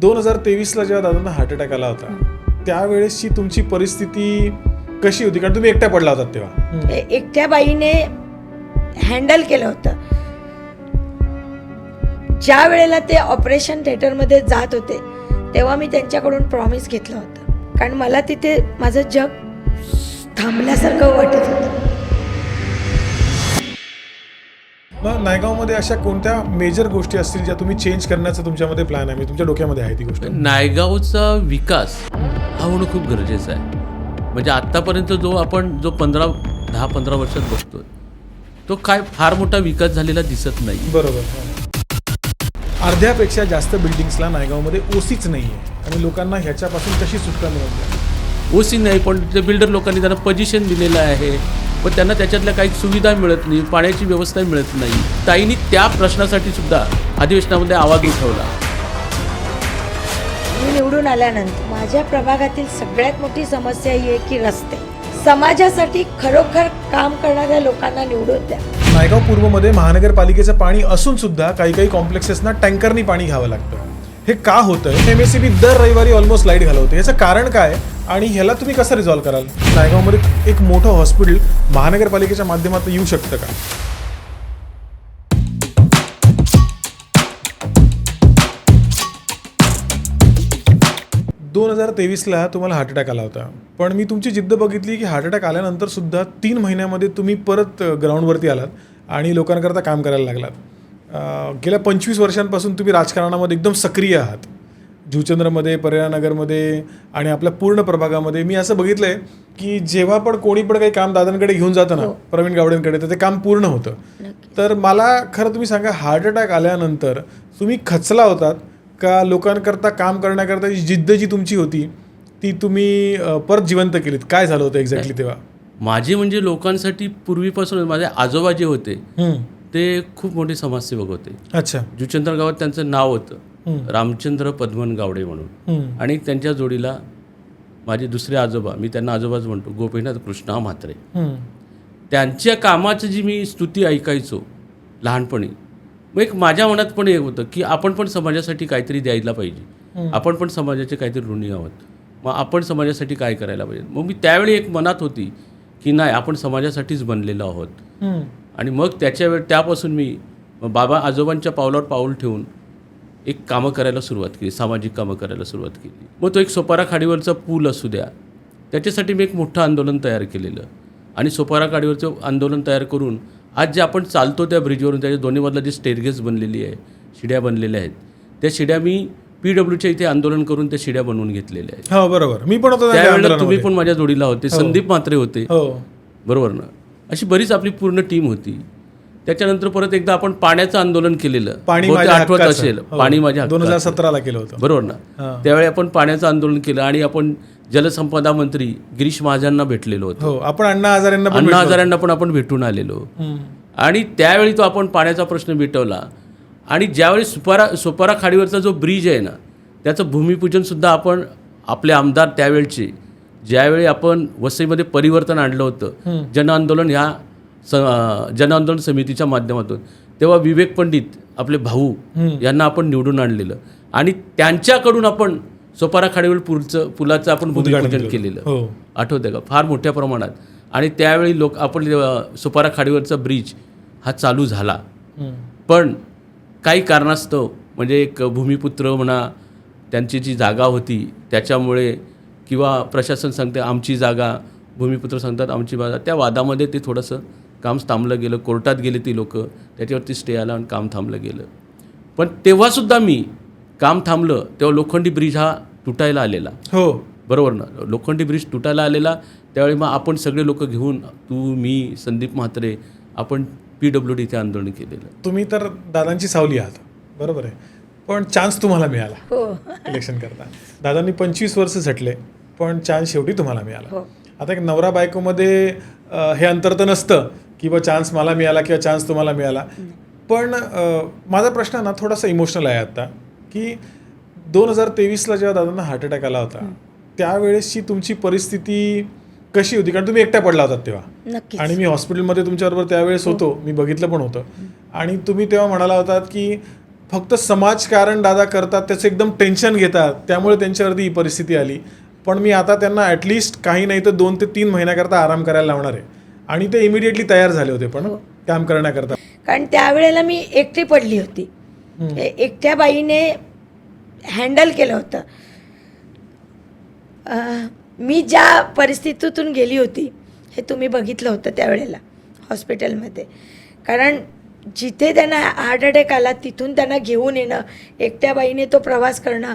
दोन हजार तेवीसला जेव्हा दादांना हार्ट अटॅक आला होता त्यावेळेसची तुमची परिस्थिती कशी होती? कारण तुम्ही एकट्या पडला होता तेव्हा. एकट्या बाईने हँडल केलं होतं. ज्या वेळेला ते ऑपरेशन थिएटरमध्ये जात होते तेव्हा मी त्यांच्याकडून प्रॉमिस घेतलं होतं. कारण मला तिथे माझं जग थांबल्यासारखं वाटत होतं. मग नायगावमध्ये अशा कोणत्या मेजर गोष्टी असतील ज्या तुम्ही चेंज करण्याचा तुमच्यामध्ये प्लॅन आहे? तुमच्या डोक्यामध्ये आहे ती गोष्ट. नायगावचा विकास हा होणं खूप गरजेचं आहे. म्हणजे आत्तापर्यंत जो आपण जो पंधरा दहा पंधरा वर्षात बघतोय तो काय फार मोठा विकास झालेला दिसत नाही. बरोबर अर्ध्यापेक्षा जास्त बिल्डिंग्सला नायगावमध्ये ओसीच नाही आहे आणि लोकांना ह्याच्यापासून कशी सुटका मिळवली ओसी नाही पण ते बिल्डर लोकांनी त्यांना पोझिशन दिलेलं आहे. पण त्यांना त्याच्यातल्या काही सुविधा मिळत नाही पाण्याची व्यवस्था मिळत नाही. ताईंनी त्या प्रश्नासाठी सुद्धा अधिवेशनामध्ये आवाज उठवला. मी निवडून आल्यानंतर माझ्या प्रभागातील सगळ्यात मोठी समस्या ही आहे की रस्ते. समाजासाठी खरोखर काम करणाऱ्या लोकांना निवडून द्या. नायगाव पूर्वमध्ये महानगरपालिकेचं पाणी असून सुद्धा काही काही कॉम्प्लेक्सेसना टँकरनी पाणी घ्यावं लागतं. हे का होतं एम एस सी बी दर रविवारी ऑलमोस्ट लाइट घालवते. याचं कारण काय? आणि ह्याला तुम्ही कसं रिझॉल्व्ह कराल? नायगावमध्ये एक मोठं हॉस्पिटल महानगरपालिकेच्या माध्यमातून येऊ शकतं का? दोन हजार तेवीसला तुम्हाला हार्ट अटॅक आला होता. पण मी तुमची जिद्द बघितली की हार्ट अटॅक आल्यानंतर सुद्धा तीन महिन्यामध्ये तुम्ही परत ग्राउंडवरती आलात आणि लोकांकरता काम करायला लागलात. गेल्या पंचवीस वर्षांपासून तुम्ही राजकारणामध्ये एकदम सक्रिय आहात. जुचंद्रमध्ये पर्यानगरमध्ये आणि आपल्या पूर्ण प्रभागामध्ये मी असं बघितलंय की जेव्हा पण कोणी पण काही काम दादांकडे घेऊन जातं ना प्रवीण गावडेंकडे तर ते काम पूर्ण होतं. तर मला खरं तुम्ही सांगा हार्ट अटॅक आल्यानंतर तुम्ही खचला होतात का? लोकांकरता काम करण्याकरता जी जिद्द जी तुमची होती ती तुम्ही परत जिवंत केलीत? काय झालं होतं एक्झॅक्टली तेव्हा? माझे म्हणजे लोकांसाठी पूर्वीपासून माझे आजोबा जे होते. ते खूप मोठे समाजसेवक होते अच्छा. जुचंद्र गावात त्यांचं नाव होतं. रामचंद्र पद्मन गावडे म्हणून. आणि त्यांच्या जोडीला माझे दुसरे आजोबा मी त्यांना आजोबाच म्हणतो गोपीनाथ कृष्णा म्हात्रे. त्यांच्या कामाची जी मी स्तुती ऐकायचो लहानपणी मग एक माझ्या मनात पण एक होतं की आपण पण समाजासाठी काहीतरी द्यायला पाहिजे. आपण पण समाजाचे काहीतरी ऋणी आहोत. मग आपण समाजासाठी काय करायला पाहिजे? मग मी त्यावेळी एक मनात होती की नाही आपण समाजासाठीच बनलेलो आहोत. आणि मग त्याच्या वेळ त्यापासून मी बाबा आजोबांच्या पावलावर पाऊल ठेवून एक कामं करायला सुरुवात केली सामाजिक कामं करायला सुरुवात केली. मग तो एक सोपारा खाडीवरचा पूल असू द्या त्याच्यासाठी मी एक मोठं आंदोलन तयार केलेलं. आणि सोपारा खाडीवरचं आंदोलन तयार करून आज जे आपण चालतो त्या ब्रिजवरून त्याच्या दोन्ही मधला जी स्टेरगेस बनलेली आहे शिड्या बनलेल्या आहेत त्या शिड्या मी पी डब्ल्यूच्या इथे आंदोलन करून त्या शिड्या बनवून घेतलेल्या आहेत. हो बरोबर. मी पण त्यावेळेला तुम्ही. पण माझ्या जोडीला होते संदीप म्हात्रे होते. हो. बरोबर ना? अशी बरीच आपली पूर्ण टीम होती. त्याच्यानंतर परत एकदा आपण पाण्याचं आंदोलन केलेलं पाणी आठवत. असेल हो. पाणी माझ्या दोन हजार. सतराला केलं होतं बरोबर. ना त्यावेळी आपण पाण्याचं आंदोलन केलं आणि आपण जलसंपदा मंत्री गिरीश महाजनांना भेटलेलो होतो हो आपण अण्णा हजारेंना अण्णा. हजारांना पण आपण भेटून आलेलो. आणि त्यावेळी तो आपण पाण्याचा प्रश्न मिटवला आणि ज्यावेळी सुपारा सोपारा खाडीवरचा जो ब्रिज आहे ना त्याचं भूमिपूजन सुद्धा आपण आपले आमदार त्यावेळचे ज्यावेळी आपण वसईमध्ये परिवर्तन आणलं होतं जन आंदोलन ह्या स जन आंदोलन समितीच्या माध्यमातून तेव्हा विवेक पंडित आपले भाऊ यांना आपण निवडून आणलेलं. आणि त्यांच्याकडून आपण सोपारा खाडीवर पुलचं पुलाचं आपण भूमिपूजन केलेलं. हो. आठवतं का? फार मोठ्या प्रमाणात. आणि त्यावेळी लोक आपण सुपारा खाडीवरचा ब्रिज हा चालू झाला. पण काही कारणास्तव म्हणजे एक भूमिपुत्र म्हणा त्यांची जी जागा होती त्याच्यामुळे किंवा प्रशासन सांगते आमची जागा भूमिपुत्र सांगतात आमची जागा त्या वादामध्ये ते थोडंसं काम थांबलं गेलं कोर्टात गेले ती लोक त्याच्यावरती स्टे आला आणि काम थांबलं गेलं. पण तेव्हासुद्धा मी काम थांबलं तेव्हा लोखंडी ब्रिज हा तुटायला आलेला. हो. बरोबर ना? लोखंडी ब्रिज तुटायला आलेला त्यावेळी मग आपण सगळे लोक घेऊन तू मी संदीप म्हात्रे आपण पी डब्ल्यू डी इथे आंदोलन केलेलं. तुम्ही तर दादांची सावली आहात. बरोबर आहे. पण चान्स तुम्हाला मिळाला. हो. इलेक्शन करता. दादांनी पंचवीस वर्ष झटले पण चान्स शेवटी तुम्हाला मिळाला. हो. आता एक नवरा बायकोमध्ये अं, हे अंतर तर नसतं की बा चान्स मला मिळाला किंवा चान्स तुम्हाला मिळाला. पण माझा प्रश्न ना थोडासा इमोशनल आहे आता की दोन हजार तेवीसला जेव्हा दादांना हार्ट अटॅक आला होता त्यावेळेसची तुमची परिस्थिती कशी होती? कारण तुम्ही एकट्या पडला होतात तेव्हा. आणि मी हॉस्पिटलमध्ये तुमच्याबरोबर त्यावेळेस होतो मी बघितलं पण होतं. आणि तुम्ही तेव्हा म्हणाला होतात की फक्त समाजकारण दादा करतात त्याचं एकदम टेन्शन घेतात त्यामुळे त्यांच्यावरती ही परिस्थिती आली. पण मी आता त्यांना ॲटलिस्ट काही नाही तर दोन ते तीन महिन्याकरता आराम करायला लावणार आहे. आणि ते इमिडिएटली तयार झाले होते पण काम करण्याकरता. कारण त्यावेळेला मी एकटी पडली होती. एकट्या बाईने हँडल केलं होतं. अं, मी ज्या परिस्थितीतून गेली होती हे तुम्ही बघितलं होतं त्यावेळेला हॉस्पिटलमध्ये. कारण जिथे त्यांना हार्ट अटॅक आला तिथून त्यांना घेऊन येणं एकट्या बाईने तो प्रवास करणं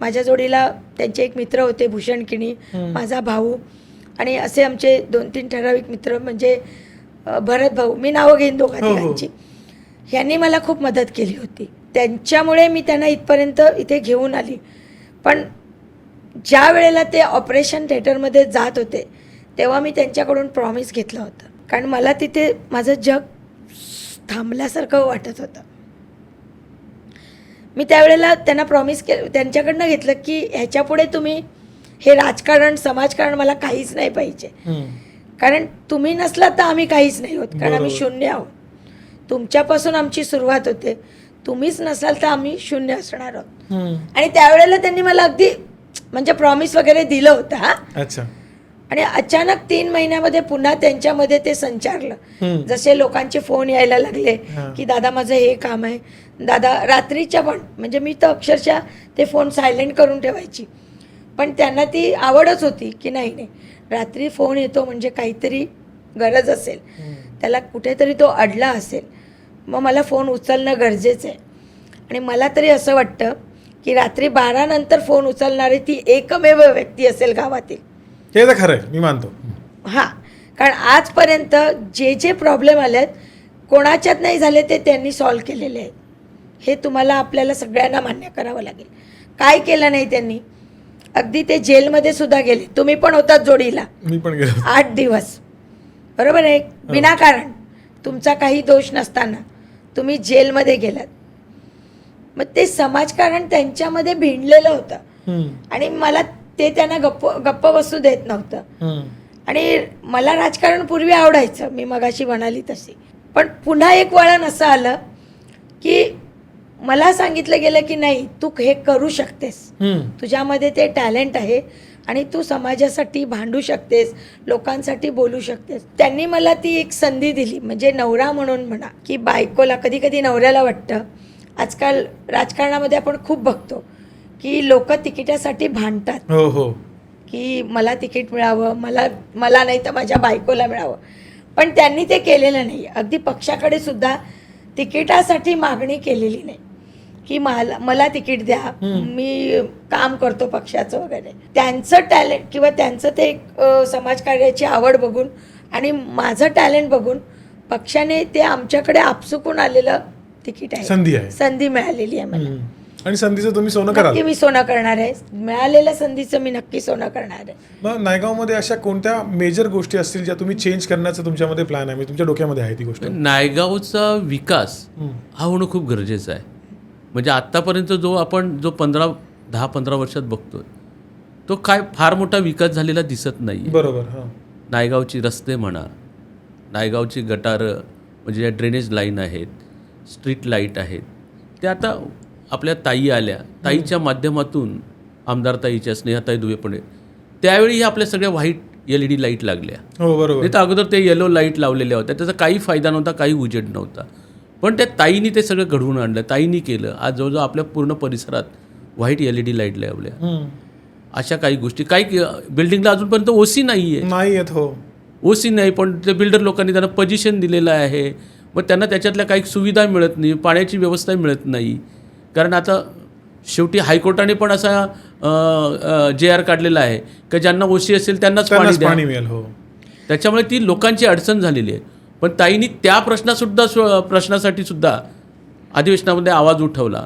माझ्या जोडीला त्यांचे एक मित्र होते भूषण किणी माझा भाऊ आणि असे आमचे दोन तीन ठराविक मित्र म्हणजे भरत भाऊ मी नावं घेईन दोघा हो, हो. तिघांची ह्यांनी मला खूप मदत केली होती. त्यांच्यामुळे मी त्यांना इथपर्यंत इथे घेऊन आली. पण ज्या वेळेला ते ऑपरेशन थिएटरमध्ये जात होते तेव्हा मी त्यांच्याकडून प्रॉमिस घेतलं होतं. कारण मला तिथे माझं जग थांबल्यासारखं वाटत होतं. मी त्यावेळेला त्यांना प्रॉमिस के त्यांच्याकडनं घेतलं की ह्याच्यापुढे तुम्ही हे राजकारण समाजकारण मला काहीच नाही पाहिजे. कारण तुम्ही नसलात तर आम्ही काहीच नाही होत कारण आम्ही. शून्य आहोत. तुमच्यापासून आमची सुरुवात होते. तुम्हीच नसाल तर आम्ही शून्य असणार आहोत. आणि त्यावेळेला त्यांनी मला अगदी म्हणजे प्रॉमिस वगैरे दिलं होतं हा. अच्छा. आणि अचानक तीन महिन्यामध्ये पुन्हा त्यांच्यामध्ये ते संचारलं. जसे लोकांचे फोन यायला लागले. की दादा माझं हे काम आहे. दादा रात्रीच्या पण म्हणजे मी तर अक्षरशः ते फोन सायलेंट करून ठेवायची. पण त्यांना ती आवडच होती की नाही नाही. रात्री फोन येतो म्हणजे काहीतरी गरज असेल. त्याला कुठेतरी तो अडला असेल. मग मला फोन उचलणं गरजेचं आहे. आणि मला तरी असं वाटतं की रात्री बारा नंतर फोन उचलणारी ती एकमेव व्यक्ती असेल गावातील. हे तर खरं आहे मी मानतो. हां. कारण आजपर्यंत जे जे प्रॉब्लेम आले आहेत कोणाच्यात नाही झाले ते त्यांनी सॉल्व केलेले आहेत. हे तुम्हाला आपल्याला सगळ्यांना मान्य करावं लागेल. काय केलं नाही त्यांनी? अगदी ते जेलमध्ये सुद्धा गेले. तुम्ही पण होतात जोडीला. मी पण गेलो आठ दिवस. बरोबर आहे? विनाकारण. तुमचा काही दोष नसताना. तुम्ही जेलमध्ये गेलात. मग ते समाजकारण त्यांच्यामध्ये भिडलेलं होतं. आणि मला ते त्यांना गप्प गप्प बसू देत नव्हतं. आणि मला राजकारण पूर्वी आवडायचं. मी मगाशी म्हणाली तशी. पण पुन्हा एक वळण असं आलं की मला सांगितलं गेलं की नाही तू हे करू शकतेस. तुझ्यामध्ये ते टॅलेंट आहे आणि तू समाजासाठी भांडू शकतेस लोकांसाठी बोलू शकतेस. त्यांनी मला ती एक संधी दिली म्हणजे नवरा म्हणून म्हणा की बायकोला कधी कधी नवऱ्याला वाटतं आजकाल राजकारणामध्ये आपण खूप बघतो की लोक तिकिटासाठी भांडतात. हो हो. की मला तिकीट मिळावं मला मला नाही तर माझ्या बायकोला मिळावं. पण त्यांनी ते केलेलं नाही. अगदी पक्षाकडे सुद्धा तिकिटासाठी मागणी केलेली नाही. की मला मला तिकीट द्या मी काम करतो पक्षाचं वगैरे. त्यांचं टॅलेंट किंवा त्यांचं ते एक समाजकार्याची आवड बघून आणि माझं टॅलेंट बघून पक्षाने ते आमच्याकडे आपसुकून आलेलं तिकीट आहे. संधी आहे. संधी मिळालेली आहे मला. आणि संधीचं तुम्ही सोनं कराल. नक्की मी सोनं करणार आहे. मिळालेल्या संधीचं मी नक्की सोनं करणार आहे. मग नायगावमध्ये अशा कोणत्या मेजर गोष्टी असतील ज्या तुम्ही चेंज करण्याचा तुमच्यामध्ये प्लॅन आहे? म्हणजे तुमच्या डोक्यामध्ये आहे ती गोष्ट. नायगावचा विकास. हा होणं खूप गरजेचं आहे. म्हणजे आत्तापर्यंत जो आपण जो पंधरा दहा पंधरा वर्षात बघतोय तो काय फार मोठा विकास झालेला दिसत नाही बरोबर हां. नायगावची रस्ते म्हणा नायगावची गटारं म्हणजे ज्या ड्रेनेज लाईन आहेत स्ट्रीट लाइट आहेत ते आता आपल्या ताई आल्या. ताईच्या माध्यमातून आमदार ताईच्या स्नेहाताई दुवेपणे त्यावेळी ह्या आपल्या सगळ्या white L E D light लागल्या. हो बरोबर. तर अगोदर ते येलो लाइट लावलेल्या होत्या. त्याचा काही फायदा नव्हता काही उजेड नव्हता. पण त्या ताईनी ते सगळं घडवून आणलं. ताईनी केलं. आज जवळजवळ आपल्या पूर्ण परिसरात white L E D light लावल्या. अशा काही गोष्टी. काही बिल्डिंगला अजूनपर्यंत ओसी नाही आहे. नाही येत हो ओसी नाही पण ते बिल्डर लोकांनी त्यांना पोझिशन दिलेलं आहे. मग त्यांना त्याच्यातल्या काही सुविधा मिळत नाही. पाण्याची व्यवस्था मिळत नाही. कारण आता शेवटी हायकोर्टाने पण असा जे आर काढलेला आहे की ज्यांना ओसी असेल त्यांनाच पाणी मिळेल हो. त्याच्यामुळे ती लोकांची अडचण झालेली आहे. पण ताईंनी त्या प्रश्नासुद्धा प्रश्नासाठी सुद्धा अधिवेशनामध्ये आवाज उठवला.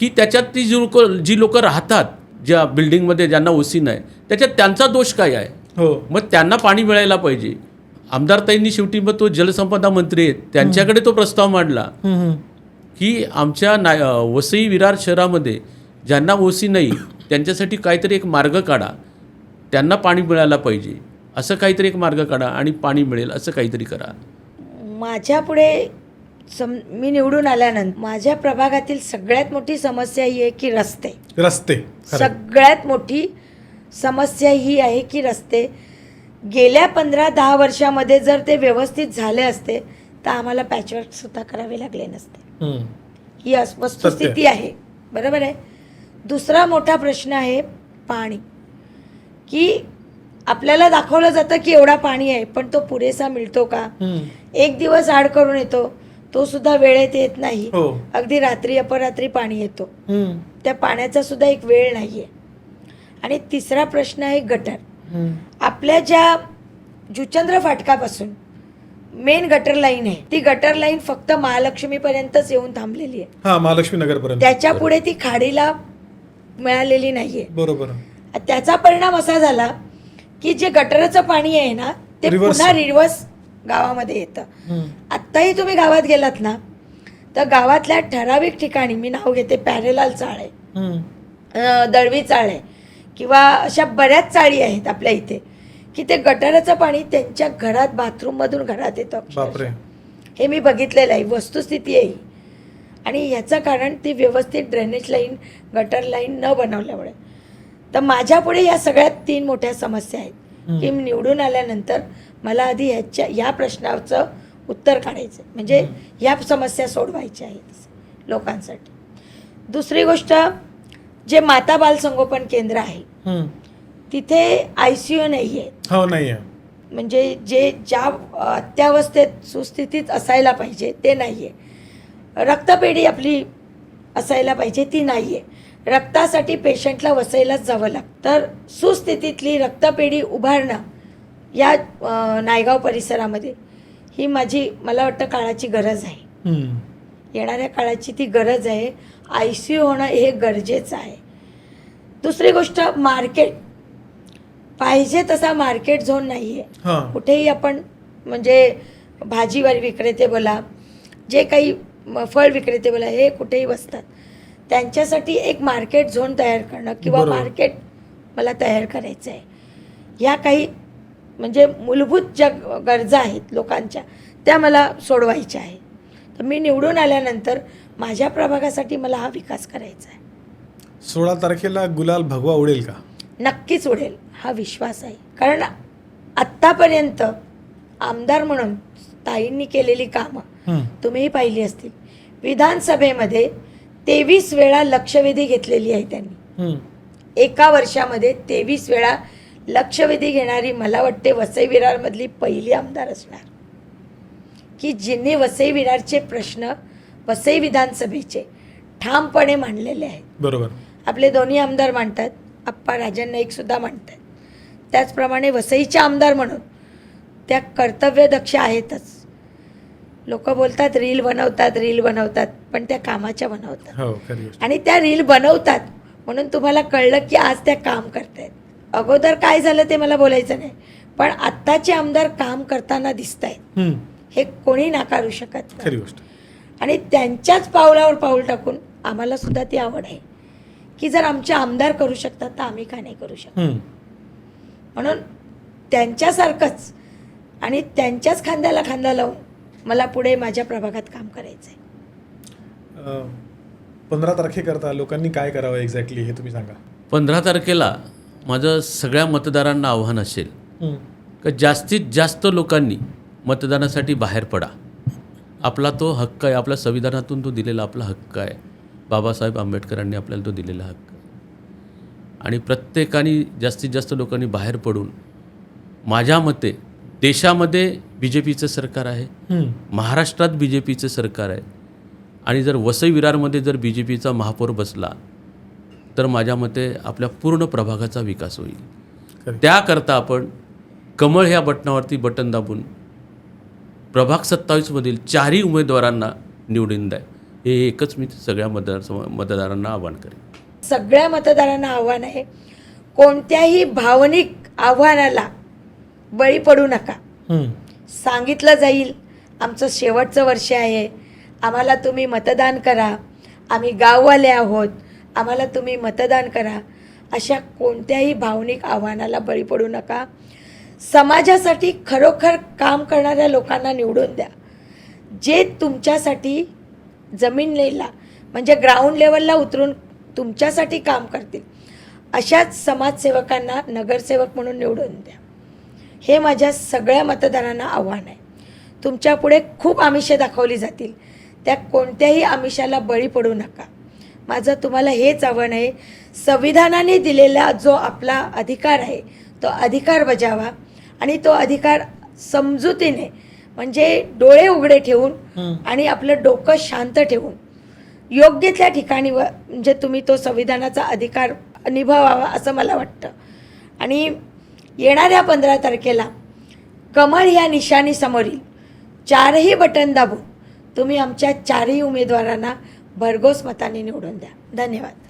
की त्याच्यात ती जी लोक जी लोक राहतात ज्या बिल्डिंगमध्ये ज्यांना ओसी नाही त्याच्यात त्यांचा दोष काय आहे? हो. मग त्यांना पाणी मिळायला पाहिजे. आमदारताईंनी शेवटी मग तो जलसंपदा मंत्री आहेत त्यांच्याकडे तो प्रस्ताव मांडला. की आमच्या ना वसई विरार शहरामध्ये ज्यांना ओसी नाही त्यांच्यासाठी काहीतरी एक मार्ग काढा. त्यांना पाणी मिळायला पाहिजे. असं काहीतरी एक मार्ग काढा आणि पाणी मिळेल असं काहीतरी करा. माझ्या पुढे सम मी निवडून आल्यानंतर माझ्या प्रभागातील सगळ्यात मोठी समस्या ही आहे की रस्ते. रस्ते. सगळ्यात मोठी समस्या ही आहे की रस्ते. गेल्या पंधरा दहा वर्षामध्ये जर ते व्यवस्थित झाले असते तर आम्हाला पॅचवर्क सुद्धा करावे लागले नसते. ही वस्तुस्थिती आहे. बरोबर आहे? दुसरा मोठा प्रश्न आहे पाणी. की आपल्याला दाखवलं जातं की एवढा पाणी आहे पण तो पुरेसा मिळतो का. एक दिवस आड करून येतो तो सुद्धा वेळेत येत नाही. हो. अगदी रात्री अपरात्री पाणी येतो. त्या पाण्याचा सुद्धा एक वेळ नाही आहे आणि तिसरा प्रश्न आहे गटर. आपल्या ज्या जुचंद्र फाटकापासून मेन गटर लाईन आहे. ती गटर लाईन फक्त महालक्ष्मीपर्यंतच येऊन थांबलेली आहे. हा महालक्ष्मी नगरपर्यंत त्याच्या पुढे ती खाडीला मिळालेली नाहीये. बरोबर. त्याचा परिणाम असा झाला की जे गटरचं पाणी आहे ना ते Reverse. पुन्हा रिव्हर्स गावामध्ये येतं. आत्ताही तुम्ही गावात गेलात ना तर गावातल्या ठराविक ठिकाणी मी नाव घेते पॅरेलाल चाळ आहे. हम्म. अं, दळवी चाळ आहे. किंवा अशा बऱ्याच चाळी आहेत आपल्या इथे. की ते गटाराचं पाणी त्यांच्या घरात बाथरूममधून घरात येतं हे मी बघितलेलं आहे वस्तुस्थिती आहे. आणि याचं कारण ती व्यवस्थित ड्रेनेज लाईन गटर लाईन न बनवल्यामुळे तर माझ्यापुढे या सगळ्यात तीन मोठ्या समस्या आहेत. की निवडून आल्यानंतर मला आधी ह्याच्या या प्रश्नाचं उत्तर काढायचं. म्हणजे या समस्या सोडवायच्या आहेत लोकांसाठी दुसरी गोष्ट जे माता बाल संगोपन केंद्र आहे. तिथे आय सी यू नाही आहे हो नाही आहे म्हणजे जे ज्या अत्यावस्थेत सुस्थितीत असायला पाहिजे ते नाही आहे रक्तपेढी आपली असायला पाहिजे ती नाही आहे रक्तासाठी पेशंटला वसईलाच जावं लागतं तर सुस्थितीतली रक्तपेढी उभारणं या नायगाव परिसरामध्ये ही माझी मला वाटतं काळाची गरज आहे. येणाऱ्या काळाची ती गरज आहे. आय सी यू होणं हे गरजेचं आहे. दुसरी गोष्ट मार्केट पाहिजे तसा मार्केट झोन नाही आहे हा. कुठेही आपण म्हणजे भाजीवाली विक्रेते बोला जे काही फळ विक्रेते बोला हे कुठेही बसतात. त्यांच्यासाठी एक मार्केट झोन तयार करणं किंवा. मार्केट मला तयार करायचं आहे ह्या काही म्हणजे मूलभूत ज्या गरजा आहेत लोकांच्या त्या मला सोडवायच्या आहे तर मी निवडून आल्यानंतर माझ्या प्रभागासाठी मला हा विकास करायचा आहे सोळा तारखेला गुलाल भगवा उडेल का? नक्कीच उडेल हा विश्वास आहे. कारण आत्तापर्यंत आमदार म्हणून ताईंनी केलेली कामं. तुम्हीही पाहिली असतील. विधानसभेमध्ये तेवीस वेळा लक्षवेधी घेतलेली आहे त्यांनी. एका वर्षामध्ये तेवीस वेळा लक्षवेधी घेणारी मला वाटते वसई विरारमधली पहिली आमदार असणार. की जिने वसई विरारचे प्रश्न वसई विधानसभेचे ठामपणे मांडलेले आहेत. बरोबर. आपले दोन्ही आमदार मांडतात. आप्पा राजन नाईक सुद्धा मांडतात त्याचप्रमाणे वसईचे आमदार म्हणून त्या कर्तव्यदक्ष आहेतच. लोक बोलतात रील बनवतात रील बनवतात पण त्या कामाच्या बनवतात. हो आणि त्या रील बनवतात म्हणून तुम्हाला कळलं की आज त्या काम करतायत. अगोदर काय झालं ते मला बोलायचं नाही पण आत्ताचे आमदार काम करताना दिसत आहेत. हे कोणी नाकारू शकत आणि त्यांच्याच पावलावर पाऊल टाकून आम्हाला सुद्धा ती आवड आहे. की जर आमचे आमदार करू शकतात तर आम्ही का नाही करू शकत. म्हणून त्यांच्यासारखंच आणि त्यांच्याच खांद्याला खांदा लावून मला पुढे माझ्या प्रभागात काम करायचं आहे पंधरा तारखेकरता लोकांनी काय करावं एक्झॅक्टली हे तुम्ही सांगा. पंधरा तारखेला माझं सगळ्या मतदारांना आव्हान असेल. का जास्तीत जास्त लोकांनी मतदानासाठी बाहेर पडा. आपला तो हक्क आहे आपल्या संविधानातून तो दिलेला आपला हक्क आहे. बाबासाहेब आंबेडकरांनी आपल्याला तो दिलेला हक्क आणि प्रत्येकाने जास्तीत जास्त लोकांनी बाहेर पडून माझ्या मते देशामध्ये बी जे पीचं सरकार आहे. महाराष्ट्रात बी जे पीचं सरकार आहे आणि जर वसई विरारमध्ये जर बी जे पीचा महापौर बसला तर माझ्या मते आपल्या पूर्ण प्रभागाचा विकास होईल. त्याकरता आपण कमळ ह्या बटनावरती बटन दाबून प्रभाग सत्तावीसमधील चारही उमेदवारांना निवडून द्या हे एकच मी सगळ्या मतदार मतदारांना आवाहन करेन. सगळ्या मतदारांना आव्हान आहे. कोणत्याही भावनिक आव्हानाला बळी पडू नका. सांगितलं जाईल आमचं शेवटचं वर्ष आहे. आम्हाला तुम्ही मतदान करा. आम्ही गाववाले आहोत. आम्हाला तुम्ही मतदान करा. अशा कोणत्याही भावनिक आव्हानाला बळी पडू नका. समाजासाठी खरोखर काम करणाऱ्या लोकांना निवडून द्या. जे तुमच्यासाठी जमीन लेला म्हणजे ग्राउंड लेवलला उतरून तुमच्यासाठी काम करतील. अशाच समाजसेवकांना नगरसेवक म्हणून निवडून द्या. हे माझ्या सगळ्या मतदारांना आव्हान आहे. तुमच्यापुढे खूप आमिषे दाखवली जातील. त्या कोणत्याही आमिषाला बळी पडू नका. माझं तुम्हाला हेच आव्हान आहे. संविधानाने दिलेला जो आपला अधिकार आहे तो अधिकार बजावा आणि तो अधिकार समजुतीने म्हणजे डोळे उघडे ठेवून आणि आपलं डोकं शांत ठेवून. योग्य त्या ठिकाणी व म्हणजे तुम्ही तो संविधानाचा अधिकार निभावावा असं मला वाटतं. आणि येणाऱ्या पंधरा तारखेला कमळ या निशाणीसमोरील चारही बटन दाबून तुम्ही आमच्या चारही उमेदवारांना भरघोस मताने निवडून द्या. धन्यवाद.